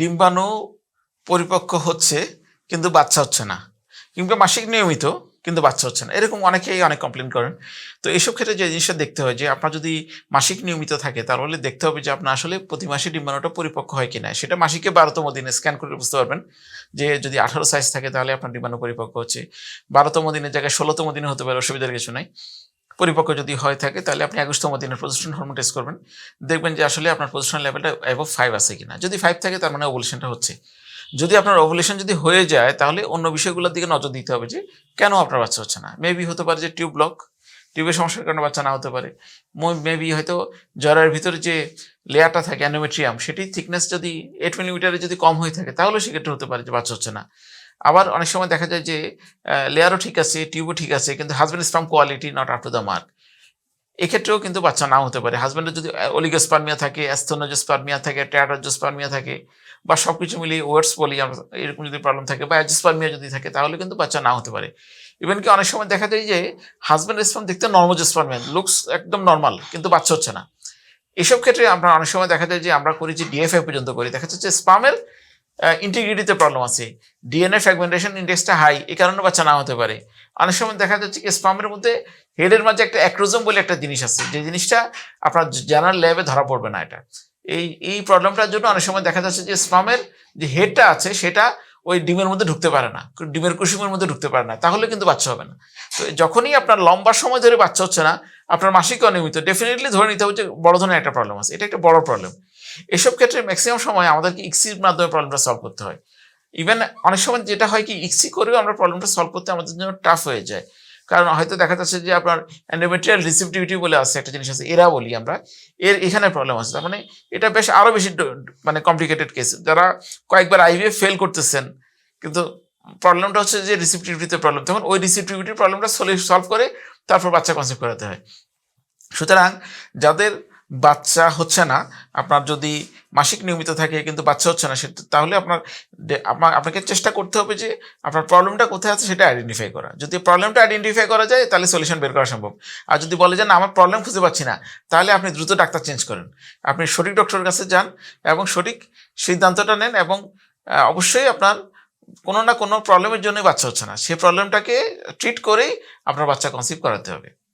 ডিম্বাণু পরিপক্ক হচ্ছে, কিন্তু বাচ্চা হচ্ছে না। কিংবা মাসিক নিয়মিত, কিন্তু বাচ্চা হচ্ছে না। এরকম অনেকেই অনেক কমপ্লেন করেন। তো এইসব ক্ষেত্রে যে জিনিসটা দেখতে হয় যে, আপনার যদি মাসিক নিয়মিত থাকে, তাহলে দেখতে হবে যে, আপনার আসলে প্রতি মাসে ডিম্বাণুটা পরিপক্ক হয় কিনা। সেটা মাসিকে বারোতম দিনে স্ক্যান করে বুঝতে পারবেন যে, যদি আঠারো সাইজ থাকে, তাহলে আপনার ডিম্বাণু পরিপক্ক হচ্ছে। বারোতম দিনের জায়গায় ষোলোতম দিনে হতে পারে, অসুবিধার কিছু নাই। পরিপক্ক যদি হয় থাকে, তাহলে আপনি একুশতম দিনের প্রজেস্ট্রন হরমোন টেস্ট করবেন। দেখবেন যে আসলে আপনার প্রজেস্ট্রন লেভেলটা অ্যাবভ ফাইভ আছে কিনা। যদি ফাইভ থাকে, তার মানে ওভুলেশনটা হচ্ছে। যদি আপনার ওভুলেশন যদি হয়ে যায়, তাহলে অন্য বিষয়গুলোর দিকে নজর দিতে হবে যে, কেন আপনার বাচ্চা হচ্ছে না? মেবি হতে পারে যে টিউব ব্লক টিউবের সমস্যার কারণে বাচ্চা না হতে পারে। মেবি হয়তো জ্বরের ভিতরে যে লেয়ারটা থাকে অ্যানোমেট্রিয়াম সেটি থিকনেস যদি এইট মিলিমিটারে যদি কম হয়ে থাকে, তাহলে সেক্ষেত্রে হতে পারে যে বাচ্চা হচ্ছে না। আবার অনেক সময় দেখা যায় যে লেয়ারও ঠিক আছে টিউবও ঠিক আছে, কিন্তু husband sperm quality not up to the mark এক্ষেত্রেও কিন্তু বাচ্চা নাও হতে পারে। হাজব্যান্ডের যদি অলিগোস্পার্মিয়া থাকে অ্যাস্থোনোজোস্পার্মিয়া থাকে ট্যাটাজোস্পার্মিয়া থাকে, বা সব কিছু মিলিয়ে ওয়ার্ডস বলি এরকম যদি প্রবলেম থাকে, বা অ্যাজোস্পার্মিয়া যদি থাকে, তাহলে কিন্তু বাচ্চা না হতে পারে। ইভেন কি অনেক সময় দেখা যায় যে হাজব্যান্ড স্পাম দেখতে নর্মোজোস্পার্মিয়া লুকস একদম নর্মাল কিন্তু বাচ্চা হচ্ছে না। এসব ক্ষেত্রে আমরা অনেক সময় দেখা যায় যে, আমরা করি যে ডিএফআই পর্যন্ত করি। দেখা যাচ্ছে স্পামের ইন্টিগ্রিটিতে প্রবলেম আছে। ডিএনএ ফ্র্যাগমেন্টেশন ইন্ডেক্সটা হাই এই কারণে বাচ্চা না হতে পারে। অনেক সময় দেখা যাচ্ছে কি স্পামের মধ্যে হেডের মাঝে একটা অ্যাক্রোজম বলে একটা জিনিস আছে। যে জিনিসটা আপনার জেনারেল ল্যাবে ধরা পড়বে না এটা। এই এই প্রবলেমটার জন্য অনেক সময় দেখা যাচ্ছে যে স্পামের যে হেডটা আছে, সেটা ওই ডিমের মধ্যে ঢুকতে পারে না। ডিমের কুসুমের মধ্যে ঢুকতে পারে না। তাহলে কিন্তু বাচ্চা হবে না। তো যখনই আপনার লম্বা সময় ধরে বাচ্চা হচ্ছে না, আপনার মাসিক অনিয়মিত ডেফিনেটলি ধরে নিতে হবে যে বড় ধরনের একটা প্রবলেম আছে। এটা একটা বড় প্রবলেম এসব ক্ষেত্রে ম্যাক্সিমাম সময় আমাদেরকে ইক্সির মাধ্যমে প্রবলেমটা সলভ করতে হয়। ইভেন অনেক সময় যেটা হয় কি ইক্সি করেও আমরা প্রবলেমটা সলভ করতে আমাদের জন্য টাফ হয়ে যায়। কারণ হয়তো দেখা যাচ্ছে যে আপনার অ্যান্ডোমেট্রিয়াল রিসিপটিভিটি বলে আছে একটা জিনিস আছে, এরা বলি আমরা, এর এখানে প্রবলেম আছে। তার মানে এটা বেশ আরও বেশি মানে কমপ্লিকেটেড কেস যারা কয়েকবার আইভিএফ ফেল করতেছেন, কিন্তু প্রবলেমটা হচ্ছে যে রিসিপটিভিটিতে প্রবলেম তখন ওই রিসিপটিভিটির প্রবলেমটা সলভ করে তারপর বাচ্চা কনসেপ্ট করাতে হয়। সুতরাং যাদের বাচ্চা হচ্ছে না, আপনার যদি মাসিক নিয়মিত থাকে কিন্তু বাচ্চা হচ্ছে না, সেটা তাহলে আপনার আপনাকে চেষ্টা করতে হবে যে আপনার প্রবলেমটা কোথায় আছে সেটা আইডেন্টিফাই করা। যদি প্রবলেমটা আইডেন্টিফাই করা যায়, তাহলে সলিউশন বের করা সম্ভব। আর যদি বলে যে না, আমার প্রবলেম খুঁজে পাচ্ছি না, তাহলে আপনি দ্রুত ডাক্তার চেঞ্জ করেন। আপনি সঠিক ডক্টরের কাছে যান এবং সঠিক সিদ্ধান্তটা নেন এবং অবশ্যই আপনার কোনো না কোনো প্রবলেমের জন্যই বাচ্চা হচ্ছে না। সেই প্রবলেমটাকে ট্রিট করেই আপনার বাচ্চা কনসিভ করাতে হবে।